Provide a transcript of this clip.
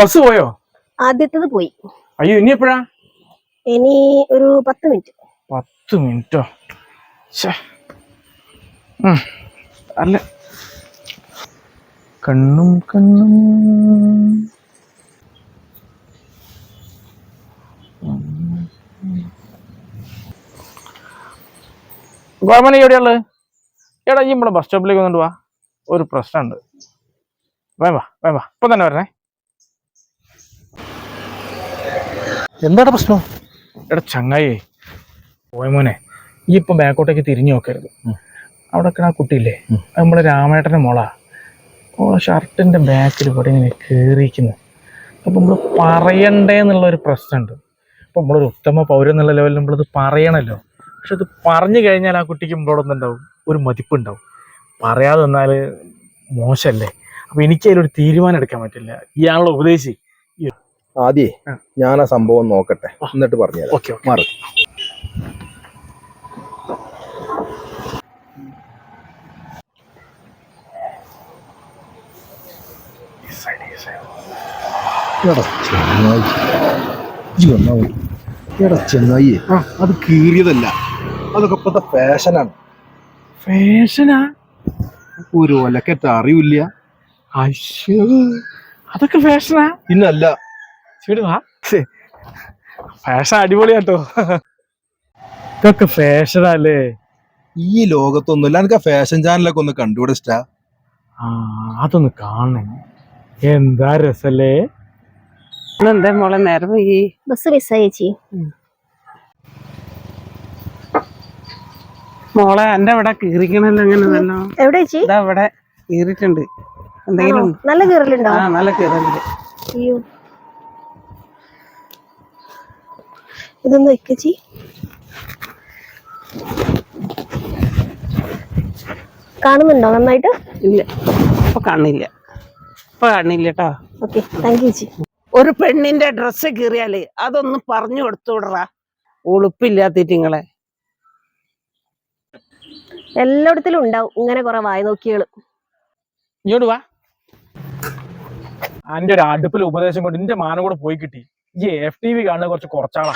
Bus പോയോ? ആദ്യത്തത് പോയി. അയ്യോ ഇനി എപ്പോഴാ? ഇനി ഒരു പത്ത് മിനിറ്റ് പത്ത് മിനിറ്റോ. അല്ല. കണ്ണും കണ്ണും. ഗോമന എവിടെയുള്ളത് എടാ ഈ നമ്മുടെ ബസ് സ്റ്റോപ്പിലേക്ക് വന്നിട്ട് വാ. ഒരു പ്രശ്നമുണ്ട്. വേവാ വേവാ ഇപ്പം തന്നെ വരണേ. എന്താണ് പ്രശ്നം? എടാ ചങ്ങായി പോയ മോനെ. ഈ ഇപ്പൊ ബാക്കോട്ടേക്ക് തിരിഞ്ഞു നോക്കരുത്. അവിടെ ആ കുട്ടിയില്ലേ? നമ്മളെ രാമേട്ടന്റെ മോളാ. ഓളെ ഷർട്ടിന്റെ ബാക്കിൽ ഇവിടെ ഇങ്ങനെ കേറിയിരിക്കുന്നു. അപ്പൊ നമ്മൾ പറയണ്ടേ എന്നുള്ള ഒരു പ്രശ്നമുണ്ട്. അപ്പൊ നമ്മളൊരു ഉത്തമ പൗരം എന്നുള്ള ലെവലിൽ നമ്മളത് പറയണല്ലോ. പക്ഷെ അത് പറഞ്ഞു കഴിഞ്ഞാൽ ആ കുട്ടിക്ക് നമ്മളോടൊന്നും ഉണ്ടാവും ഒരു മതിപ്പുണ്ടാവും. പറയാതെ നിന്നാൽ മോശമല്ലേ? അപ്പൊ എനിക്ക് അതിലൊരു തീരുമാനം എടുക്കാൻ പറ്റില്ല. ഇയാളുടെ ഉപദേശി. ആദ്യേ ഞാൻ ആ സംഭവം നോക്കട്ടെ. എന്നിട്ട് പറഞ്ഞുതരാം. ഓക്കെ മാറി. എടാ. എടാ. അത് കീറിയതല്ല. അതൊക്കെ ഇപ്പത്തെ ഫാഷനാണ്. ഫാഷനാ? ഒരു ഒലക്കറ്റ അറിയില്ല അതൊക്കെ ഫാഷനാ? പിന്നല്ല. ചൂട് വാ. ഫാഷൻ അടിപൊളിയാട്ടോ. ഇതൊക്കെ ഫാഷനല്ലേ ഈ ലോകത്തൊന്നുമില്ല. എനിക്ക് ആ ഫാഷൻ ചാനലൊക്കെ ഒന്ന് കണ്ടുപിടിച്ച ഇഷ്ടാ ആ അതൊന്ന് കാണണേ. എന്താ രസല്ലേ? എന്താ മോളെ നേരം പോയി ബസ് മിസ്സായി മോളെ എന്റെ അവിടെ കീറിക്കണല്ലോ അങ്ങനെ തന്നെ എവിടെ കീറിട്ടുണ്ട് എന്തെങ്കിലും? നല്ല കീറലുണ്ടോ? ആ നല്ല കീറലുണ്ട്. അയ്യോ. ഇതൊന്ന് വെക്കച്ചി കാണുന്നുണ്ടോ നന്നായിട്ട്? ഇല്ല. ഇപ്പൊ കാണില്ല ഇപ്പൊ കാണില്ല കേട്ടോ ഓക്കെ താങ്ക് യു ചേച്ചി ഒരു പെണ്ണിന്റെ ഡ്രസ്സ് കീറിയാൽ അതൊന്ന് പറഞ്ഞു കൊടുത്തു വിടറാ ഉളുപ്പില്ലാത്തിറ്റിങ്ങളെ എല്ലായിടത്തിലും ഉണ്ടാവും ഇങ്ങനെ കുറെ വായ നോക്കിയാൾ ഇങ്ങോട്ട് വാ. അന്റെ ഒരു അടുപ്പിൽ ഉപദേശം കൊണ്ട് എന്റെ മാനം കൂടെ പോയി കിട്ടി. ഈ എഫ് ടി വി കാണുന്നത് കുറച്ച് കുറച്ചാളാ.